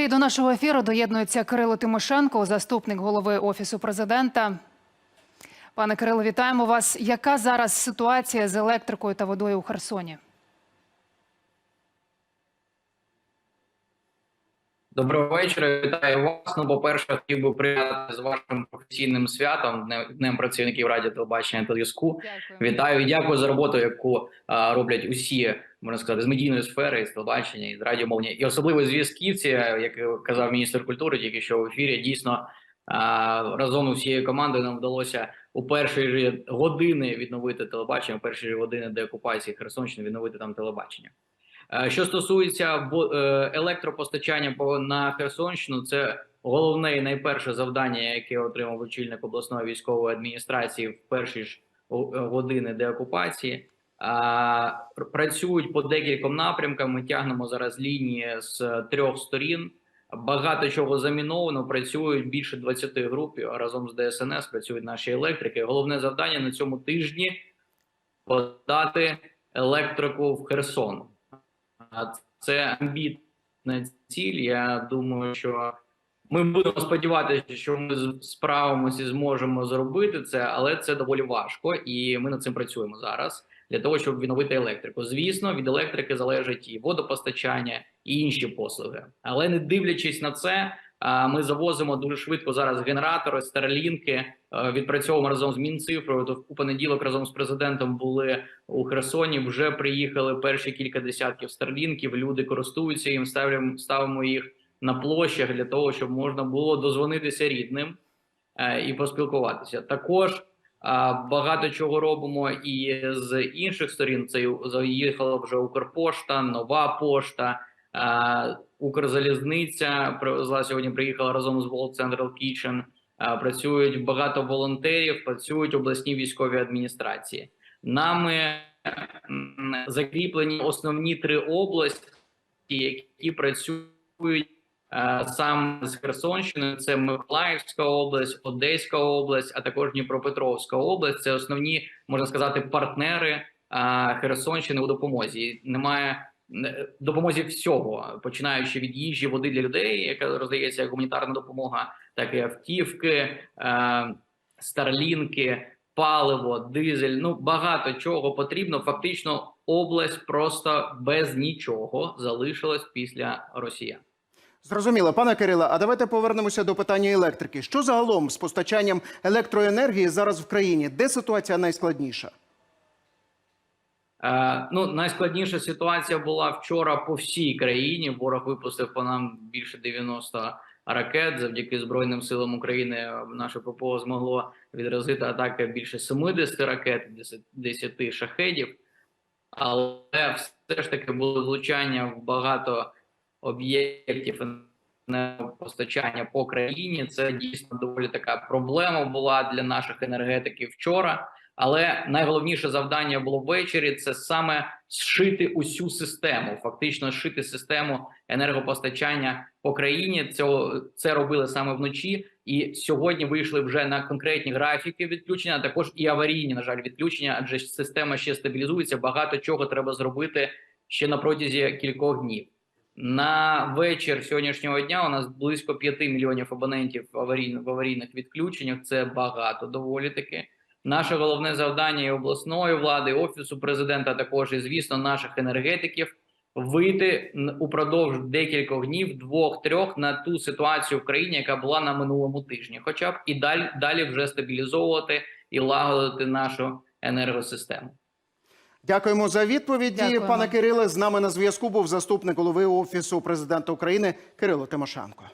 І до нашого ефіру доєднується Кирило Тимошенко, заступник голови офісу президента. Пане Кирило, вітаємо вас. Яка зараз ситуація з електрикою та водою у Херсоні? Доброго вечора, вітаю вас. Ну, по-перше, хотів би привітати з вашим професійним святом, Днем- працівників радіо, телебачення та зв'язку. Вітаю і дякую за роботу, яку а, роблять усі, можна сказати, з медійної сфери, з телебачення, і з радіомовлення, і особливо зв'язківці, як казав міністр культури, тільки що в ефірі. Дійсно а, разом з усією командою нам вдалося у перші ж години відновити телебачення, у перші ж години деокупації Херсонщини відновити там телебачення. Е, Що стосується е, електропостачання по на Херсонщину, це головне і найперше завдання, яке отримав очільник обласної військової адміністрації в перші ж е, години деокупації. Працюють по декільком напрямкам. Ми тягнемо зараз лінії з трьох сторін. Багато чого заміновано. Працюють більше 20 груп разом з ДСНС. Працюють наші електрики. Головне завдання на цьому тижні подати електрику в Херсон. Це амбітна ціль. Я думаю, що ми будемо сподіватися, що ми справимося і зможемо зробити це, але це доволі важко, і ми над цим працюємо зараз для того, щоб відновити електрику. Звісно, від електрики залежить і водопостачання, і інші послуги. Але не дивлячись на це, ми завозимо дуже швидко зараз генератори, старлінки, е, відпрацьовуємо разом з Мінцифрою. То у понеділок разом з президентом були у Херсоні. Вже приїхали перші кілька десятків старлінків. Люди користуються їм, ставимо, ставимо їх на площах для того, щоб можна було дозвонитися рідним е, і поспілкуватися. Також багато чого робимо і з інших сторін. Це заїхала вже Укрпошта, нова пошта. Укрзалізниця привезла сьогодні. Приїхала разом з World Central Kitchen. Працюють багато волонтерів, працюють обласні військові адміністрації. Нами закріплені основні три області, які працюють саме з Херсонщини. Це Миколаївська область, Одеська область, а також Дніпропетровська область. Це основні можна сказати партнери Херсонщини у допомозі. Немає допомозі всього, починаючи від їжі, води для людей, яка роздається як гуманітарна допомога, так і автівки, е, старлінки, паливо, дизель. Ну багато чого потрібно. Фактично, область просто без нічого залишилась після росіян. Зрозуміло, пане Кирило, а давайте повернемося до питання електрики. Що загалом з постачанням електроенергії зараз в країні? Де ситуація найскладніша? Е, ну, найскладніша ситуація була вчора по всій країні. Ворог випустив по нам більше 90 ракет. Завдяки Збройним силам України наше ППО змогло відразити атаки більше 70 ракет, 10, 10 шахедів. Але все ж таки було влучання в багато об'єктів енергопостачання по країні. Це дійсно доволі така проблема була для наших енергетиків вчора. Але найголовніше завдання було ввечері це саме зшити усю систему, фактично зшити систему енергопостачання по країні. Цього це робили саме вночі, і сьогодні вийшли вже на конкретні графіки відключення, а також і аварійні, на жаль, відключення, адже система ще стабілізується. Багато чого треба зробити ще на протязі кількох днів. На вечір сьогоднішнього дня у нас близько 5 мільйонів абонентів аварійних, в аварійних відключеннях. Це багато доволі таки. Наше головне завдання і обласної влади, і офісу президента, також і звісно, наших енергетиків вийти упродовж декількох днів, двох-трьох на ту ситуацію в країні, яка була на минулому тижні, хоча б і далі, далі вже стабілізовувати і лагодити нашу енергосистему. Дякуємо за відповіді, Дякуємо. пане Кириле. З нами на зв'язку був заступник голови офісу президента України Кирило Тимошенко.